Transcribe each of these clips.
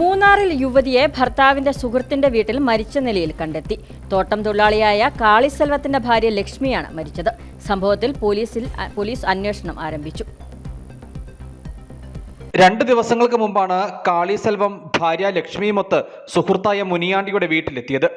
മൂന്നാറിൽ യുവതിയെ ഭർത്താവിന്റെ സുഹൃത്തിന്റെ വീട്ടിൽ മരിച്ച നിലയിൽ കണ്ടെത്തി. തോട്ടം തൊഴിലാളിയായ കാളിസെൽവത്തിന്റെ ഭാര്യ ലക്ഷ്മിയാണ് മരിച്ചത്. സംഭവത്തിൽ പോലീസിൽ പോലീസ് അന്വേഷണം ആരംഭിച്ചു. രണ്ട് ദിവസങ്ങൾക്ക് മുമ്പാണ് കാളിസെൽവം ഭാര്യ ലക്ഷ്മിയുമൊത്ത് സുഹൃത്തായ മുനിയാണ്ടിയുടെ വീട്ടിലെത്തിയത്.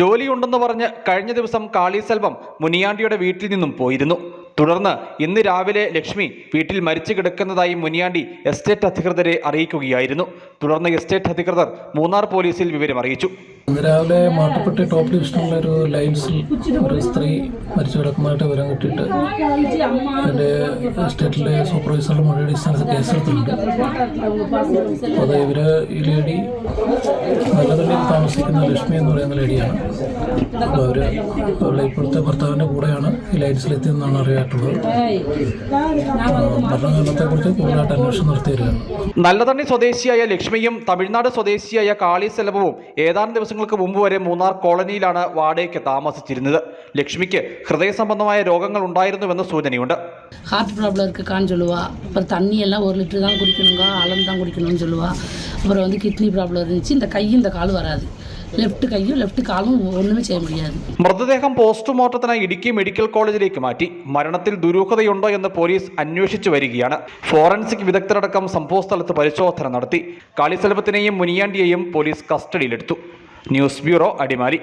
ജോലിയുണ്ടെന്ന് പറഞ്ഞ് കഴിഞ്ഞ ദിവസം കാളിസെൽവം മുനിയാണ്ടിയുടെ വീട്ടിൽ നിന്നും പോയിരുന്നു. തുടർന്ന് ഇന്ന് രാവിലെ ലക്ഷ്മി വീട്ടിൽ മരിച്ചു കിടക്കുന്നതായി മുനിയാണ്ടി എസ്റ്റേറ്റ് അധികൃതരെ അറിയിക്കുകയായിരുന്നു. തുടർന്ന് എസ്റ്റേറ്റ് അധികൃതർ മൂന്നാർ പോലീസിൽ വിവരം അറിയിച്ചു. രാവിലെ മാട്ടുപ്പെട്ടി ടോപ്പ് ഡിവിഷനിലെ ഒരു ലൈൻസിൽ ഒരു സ്ത്രീ മരിച്ചു കിടക്കുന്നതായിട്ട് വിവരം കിട്ടിയിട്ട് എന്റെ എസ്റ്റേറ്റിലെ സൂപ്പർവൈസറുടെ മൊഴി അടിസ്ഥാനത്തിൽ കേസെടുത്തിട്ടുണ്ട്. അത് ഇവർ ഈ ലേഡി താമസിക്കുന്ന ലക്ഷ്മി എന്ന് പറയുന്ന ലേഡിയാണ് അപ്പോൾ അവർ അവളുടെ ഇപ്പോഴത്തെ ഭർത്താവിൻ്റെ കൂടെയാണ് ഈ ലൈൻസിലെത്തിയെന്നാണ് അറിയായിട്ടുള്ളത് മരണകാരണത്തെക്കുറിച്ച് കൂടുതലായിട്ട് അന്വേഷണം നടത്തി വരികയാണ് നല്ലതണ്ണി സ്വദേശിയായ ലക്ഷ്മിയും തമിഴ്നാട് സ്വദേശിയായ കാളി സെലവവും ഏതാനും ദിവസങ്ങൾക്ക് മുമ്പ് വരെ മൂന്നാർ കോളനിയിലാണ് വാടകയ്ക്ക് താമസിച്ചിരുന്നത് ലക്ഷ്മിക്ക് ഹൃദയ സംബന്ധമായ രോഗങ്ങൾ ഉണ്ടായിരുന്നുവെന്ന് സൂചനയുണ്ട് ஹார்ட் ப்ராப்ளம் இருக்குக்கான்னு சொல்லுவா அப்புறம் தண்ணி எல்லாம் ஒரு லிட்டர் தான் குடிக்கணுங்க அளந்து தான் குடிக்கணும்னு சொல்லுவா அப்புறம் வந்து கிட்னி ப்ராப்ளம் இருந்துச்சு இந்த கை இந்த கால் வராது ലെഫ്റ്റ് കൈയും ലെഫ്റ്റ് കാലും ഒന്നുമേ ചെയ്യാൻ കഴിയാതെ മൃതദേഹം പോസ്റ്റ്മോർട്ടത്തിനായി ഇടുക്കി മെഡിക്കൽ കോളേജിലേക്ക് മാറ്റി. മരണത്തിൽ ദുരൂഹതയുണ്ടോ എന്ന് പോലീസ് അന്വേഷിച്ചു വരികയാണ്. ഫോറൻസിക് വിദഗ്ധരടക്കം സംഭവസ്ഥലത്ത് പരിശോധന നടത്തി. കാളിസെൽവത്തിനെയും മുനിയാണ്ടിയെയും പോലീസ് കസ്റ്റഡിയിലെടുത്തു. News bureau Adimali.